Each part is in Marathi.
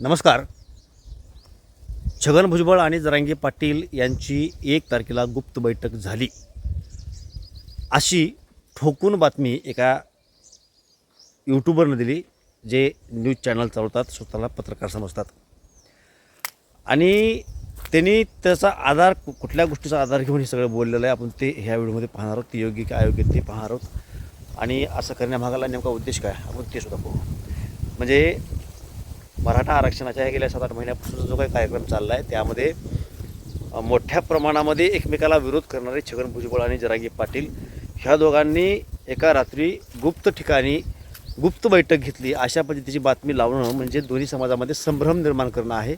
नमस्कार. छगन भुजबळ आणि जरांगे पाटील यांची एक तारखेला गुप्त बैठक झाली. अशी ठोकून बातमी एका यूट्यूबरनं दिली जे न्यूज चॅनल चालवतात स्वतःला पत्रकार समजतात. आणि त्यांनी त्याचा आधार कुठल्या गोष्टीचा आधार घेऊन हे सगळं बोललेलं आहे आपण ते ह्या व्हिडिओमध्ये पाहणार आहोत ते योग्य की अयोग्य ते पाहणार आहोत. आणि असं करण्यामागाला नेमका उद्देश काय? आपण ते सुद्धा पाहू. म्हणजे मराठा आरक्षणाच्या गेल्या सात आठ महिन्यापासून जो काही कार्यक्रम चालला आहे त्यामध्ये मोठ्या प्रमाणामध्ये एकमेकाला विरोध करणारे छगन भुजबळ आणि जरांगी पाटील ह्या दोघांनी एका रात्री गुप्त ठिकाणी गुप्त बैठक घेतली. अशा पद्धतीची बातमी लावणं म्हणजे दोन्ही समाजामध्ये संभ्रम निर्माण करणं आहे.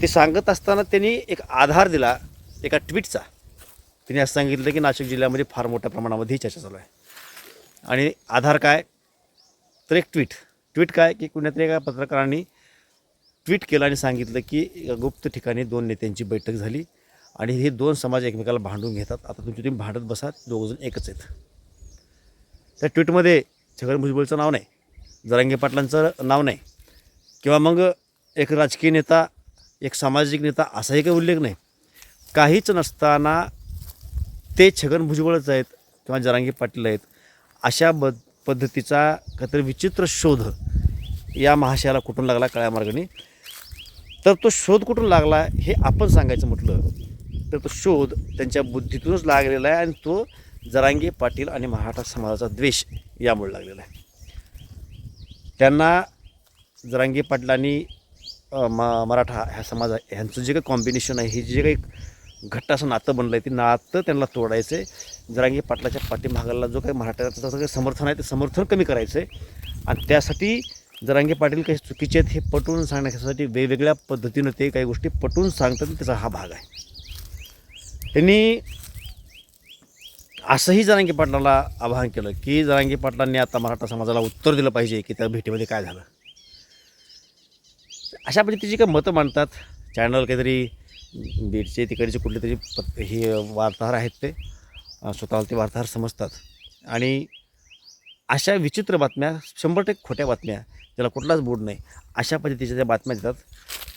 ते सांगत असताना त्यांनी एक आधार दिला एका ट्विटचा. त्यांनी असं सांगितलं की नाशिक जिल्ह्यामध्ये फार मोठ्या प्रमाणामध्ये ही चर्चा चालू आहे. आणि आधार काय? तर एक ट्विट. ट्विट काय की कुण्यातरी एका पत्रकारांनी ट्विट केलं आणि सांगितलं की गुप्त ठिकाणी दोन नेत्यांची बैठक झाली आणि हे दोन समाज एकमेकाला भांडून घेतात. आता तुमची तुम्ही भांडत बसा दोघंजण एकच आहेत. त्या ट्विटमध्ये छगन भुजबळचं नाव नाही जरांगे पाटलांचं नाव नाही किंवा मग एक राजकीय नेता एक सामाजिक नेता असाही काही उल्लेख नाही. काहीच नसताना ते छगन भुजबळच आहेत किंवा जरांगे पाटील आहेत अशा ब पद्धतीचा काहीतरी विचित्र शोध या महाशयाला कुठून लागला काळ्या मार्गाने? तर तो शोध कुठून लागला हे आपण सांगायचं म्हटलं. तर तो शोध त्यांच्या बुद्धीतूनच लागलेला आहे आणि तो जरांगे पाटील आणि मराठा समाजाचा द्वेष यामुळे लागलेला आहे. त्यांना जरांगे पाटलांनी म मराठा ह्या समाज ह्यांचं जे काही कॉम्बिनेशन आहे हे जे काही घट्ट असं नातं बनलं आहे ते नातं त्यांना तोडायचं आहे जरांगे पाटलाच्या पाठीमागाला जो काही मराठ्याचं काही समर्थन आहे ते समर्थन कमी करायचं आहे आणि त्यासाठी जरांगे पाटील काही चुकीचे आहेत हे पटवून सांगण्यासाठी वेगवेगळ्या पद्धतीनं ते काही गोष्टी पटवून सांगतात त्याचा हा भाग आहे. त्यांनी असंही जरांगे पाटलाला आवाहन केलं की जरांगे पाटलांनी आता मराठा समाजाला उत्तर दिलं पाहिजे की त्या भेटीमध्ये काय झालं. अशा पद्धतीची काही मतं मांडतात? चॅनल काहीतरी बीडचे तिकडचे कुठले तरी पत हे वार्ताहर आहेत ते स्वतःला ते वार्ताहर समजतात. आणि अशा विचित्र बातम्या शंभर टक्के खोट्या बातम्या ज्याला कुठलाच बोर्ड नाही अशा पद्धतीच्या त्या बातम्या देतात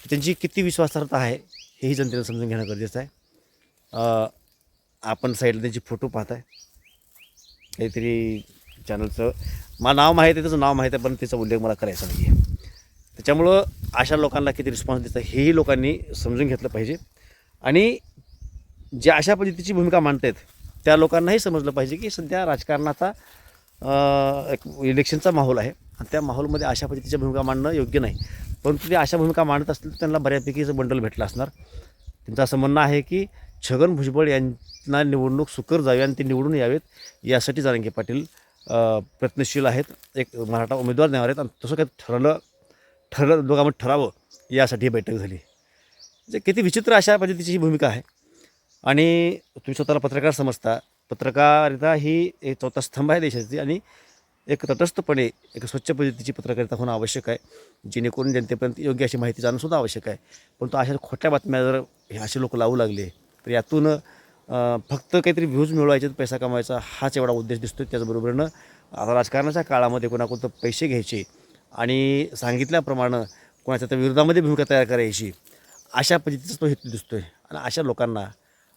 त्यांची किती विश्वासार्हता आहे हेही जनतेला समजून घेणं गरजेचं आहे. आपण साईडला त्यांचे फोटो पाहताय. काहीतरी चॅनलचं मला नाव माहीत आहे त्याचं नाव माहीत आहे पण त्याचा उल्लेख मला करायचा नाही आहे. त्याच्यामुळं अशा लोकांना किती रिस्पॉन्स देतं हेही लोकांनी समजून घेतलं पाहिजे. आणि जे अशा पद्धतीची भूमिका मांडत आहेत त्या लोकांनाही समजलं पाहिजे की सध्या राजकारणाचा एक इलेक्शनचा माहोल आहे. आणि त्या माहोलमध्ये अशा पद्धतीच्या भूमिका मांडणं योग्य नाही. परंतु ते अशा भूमिका मांडत असतील तर त्यांना बऱ्यापैकीचं बंडल भेटलं असणार. त्यांचं असं म्हणणं आहे की छगन भुजबळ यांना निवडणूक सुकर जावी आणि ते निवडून यावेत यासाठी जारंगे पाटील प्रयत्नशील आहेत. एक मराठा उमेदवार देणार आहेत आणि तसं काही ठरलं ठरलं दोघांमध्ये ठरावं यासाठी ही बैठक झाली. म्हणजे किती विचित्र अशा पद्धतीची ही भूमिका आहे. आणि तुम्ही स्वतःला पत्रकार समजता पत्रकारिता ही एक चौथा स्तंभ आहे देशाची आणि एक तटस्थपणे एक स्वच्छ पद्धतीची पत्रकारिता होणं आवश्यक आहे. जेणेकरून जनतेपर्यंत योग्य अशी माहिती जाणंसुद्धा आवश्यक आहे. परंतु अशा खोट्या बातम्या जर हे असे लोक लावू लागले तर यातून फक्त काहीतरी व्ह्यूज मिळवायचे पैसा कमवायचा हाच एवढा उद्देश दिसतो त्याचबरोबरीनं आता राजकारणाच्या काळामध्ये कोणाकोणतं पैसे घ्यायचे आणि सांगितल्याप्रमाणे कोणाच्या त्या विरोधामध्ये भूमिका तयार करायची अशा पद्धतीचा तो हेतू दिसतो आहे आणि अशा लोकांना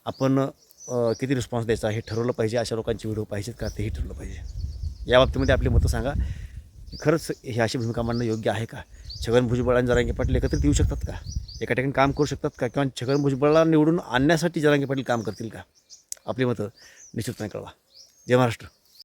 आपण किती रिस्पॉन्स द्यायचा? हे ठरवलं पाहिजे अशा लोकांचे व्हिडिओ पाहिजेत का? तेही ठरवलं पाहिजे. या बाबतीमध्ये आपली मतं सांगा. की खरंच हे अशी भूमिका मांडणं योग्य आहे का? छगन भुजबळ आणि जरांगे पाटील एकत्रित येऊ शकतात का? एका ठिकाणी काम करू शकतात का? किंवा छगन भुजबळला निवडून आणण्यासाठी जरांगे पाटील काम करतील का? आपली मतं निश्चितपणे कळवा. जय महाराष्ट्र.